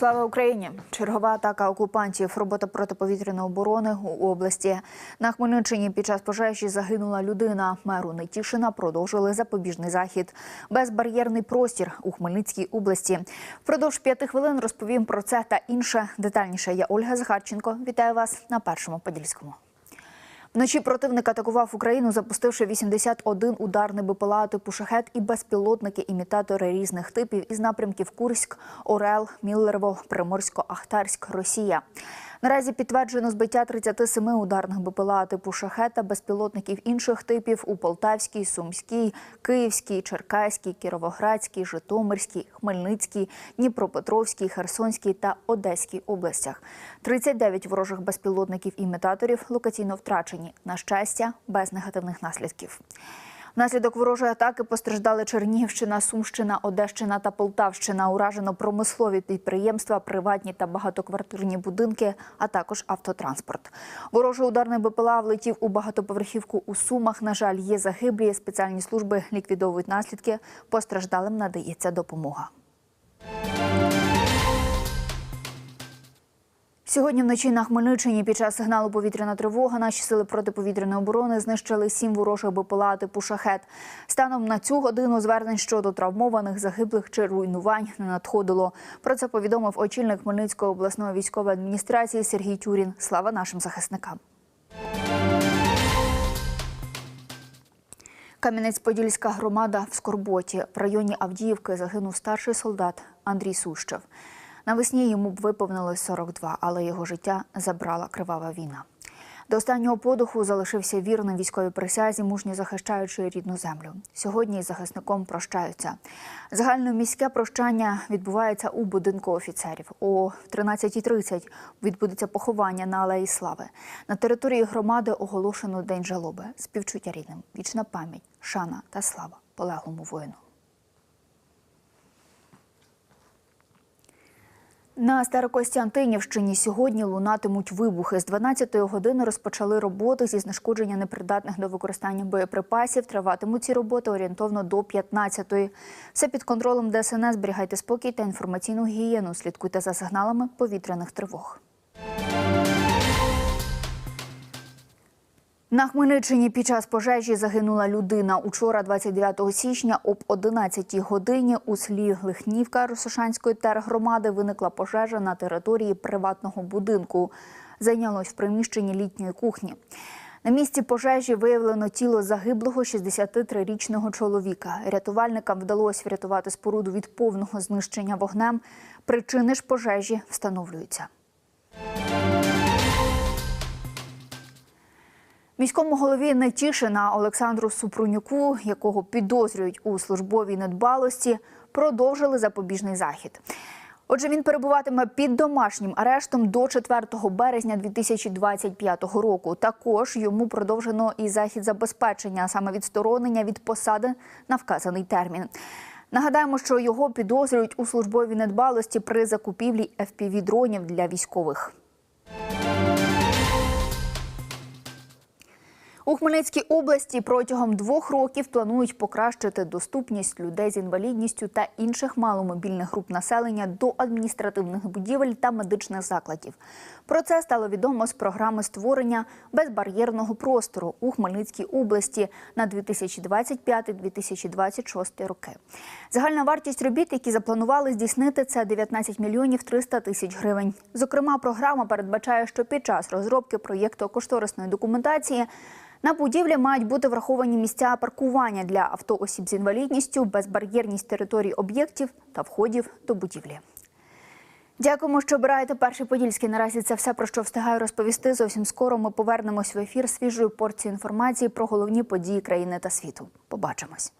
Слава Україні! Чергова атака окупантів, робота протиповітряної оборони у області. На Хмельниччині під час пожежі загинула людина. Меру Нетішина продовжили запобіжний захід. Безбар'єрний простір у Хмельницькій області. Впродовж п'яти хвилин розповім про це та інше. Детальніше я Ольга Захарченко. Вітаю вас на першому подільському. Вночі противник атакував Україну, запустивши 81 ударний БПЛА типу «Шахет» і безпілотники-імітатори різних типів із напрямків Курськ, Орел, Міллерво, Приморсько-Ахтарськ, Росія. Наразі підтверджено збиття 37 ударних БПЛА типу «Шахет» та безпілотників інших типів у Полтавській, Сумській, Київській, Черкаській, Кіровоградській, Житомирській, Хмельницькій, Дніпропетровській, Херсонській та Одеській областях. 39 ворожих безпілотників-імітаторів локаційно втрачені. На щастя, без негативних наслідків. Внаслідок ворожої атаки постраждали Чернігівщина, Сумщина, Одещина та Полтавщина. Уражено промислові підприємства, приватні та багатоквартирні будинки, а також автотранспорт. Ворожий ударний БПЛА влетів у багатоповерхівку у Сумах. На жаль, є загиблі. Спеціальні служби ліквідовують наслідки. Постраждалим надається допомога. Сьогодні вночі на Хмельниччині під час сигналу повітряна тривога наші сили протиповітряної оборони знищили сім ворожих БПЛА типу «Шахет». Станом на цю годину звернень щодо травмованих, загиблих чи руйнувань не надходило. Про це повідомив очільник Хмельницької обласної військової адміністрації Сергій Тюрін. Слава нашим захисникам. Кам'янець-Подільська громада в Скорботі. В районі Авдіївки загинув старший солдат Андрій Сущев. Навесні йому б виповнилось 42, але його життя забрала кривава війна. До останнього подуху залишився вірним військовій присязі, мужньо захищаючи рідну землю. Сьогодні із захисником прощаються. Загальноміське прощання відбувається у будинку офіцерів. О 13.30 відбудеться поховання на Алеї Слави. На території громади оголошено День жалоби, співчуття рідним, вічна пам'ять, шана та слава полеглому воїну. На Старокостянтинівщині сьогодні лунатимуть вибухи. З 12-ї години розпочали роботи зі знешкодження непридатних до використання боєприпасів. Триватимуть ці роботи орієнтовно до 15-ї. Все під контролем ДСНС. Зберігайте спокій та інформаційну гігієну. Слідкуйте за сигналами повітряних тривог. На Хмельниччині під час пожежі загинула людина. Учора, 29 січня, об 11 годині у селі Лихнівка Росошанської тергромади виникла пожежа на території приватного будинку. Зайнялось в приміщенні літньої кухні. На місці пожежі виявлено тіло загиблого 63-річного чоловіка. Рятувальникам вдалося врятувати споруду від повного знищення вогнем. Причини ж пожежі встановлюються. Міському голові Нетішина Олександру Супрунюку, якого підозрюють у службовій недбалості, продовжили запобіжний захід. Отже, він перебуватиме під домашнім арештом до 4 березня 2025 року. Також йому продовжено і захід забезпечення, а саме відсторонення від посади на вказаний термін. Нагадаємо, що його підозрюють у службовій недбалості при закупівлі fpv дронів для військових. У Хмельницькій області протягом двох років планують покращити доступність людей з інвалідністю та інших маломобільних груп населення до адміністративних будівель та медичних закладів. Про це стало відомо з програми створення безбар'єрного простору у Хмельницькій області на 2025-2026 роки. Загальна вартість робіт, які запланували здійснити, це 19 мільйонів 300 тисяч гривень. Зокрема, програма передбачає, що під час розробки проєкту кошторисної документації на будівлі мають бути враховані місця паркування для авто осіб з інвалідністю, безбар'єрність територій об'єктів та входів до будівлі. Дякуємо, що обираєте перший подільський. Наразі це все про що встигаю розповісти. Зовсім скоро ми повернемось в ефір свіжою порцією інформації про головні події країни та світу. Побачимось.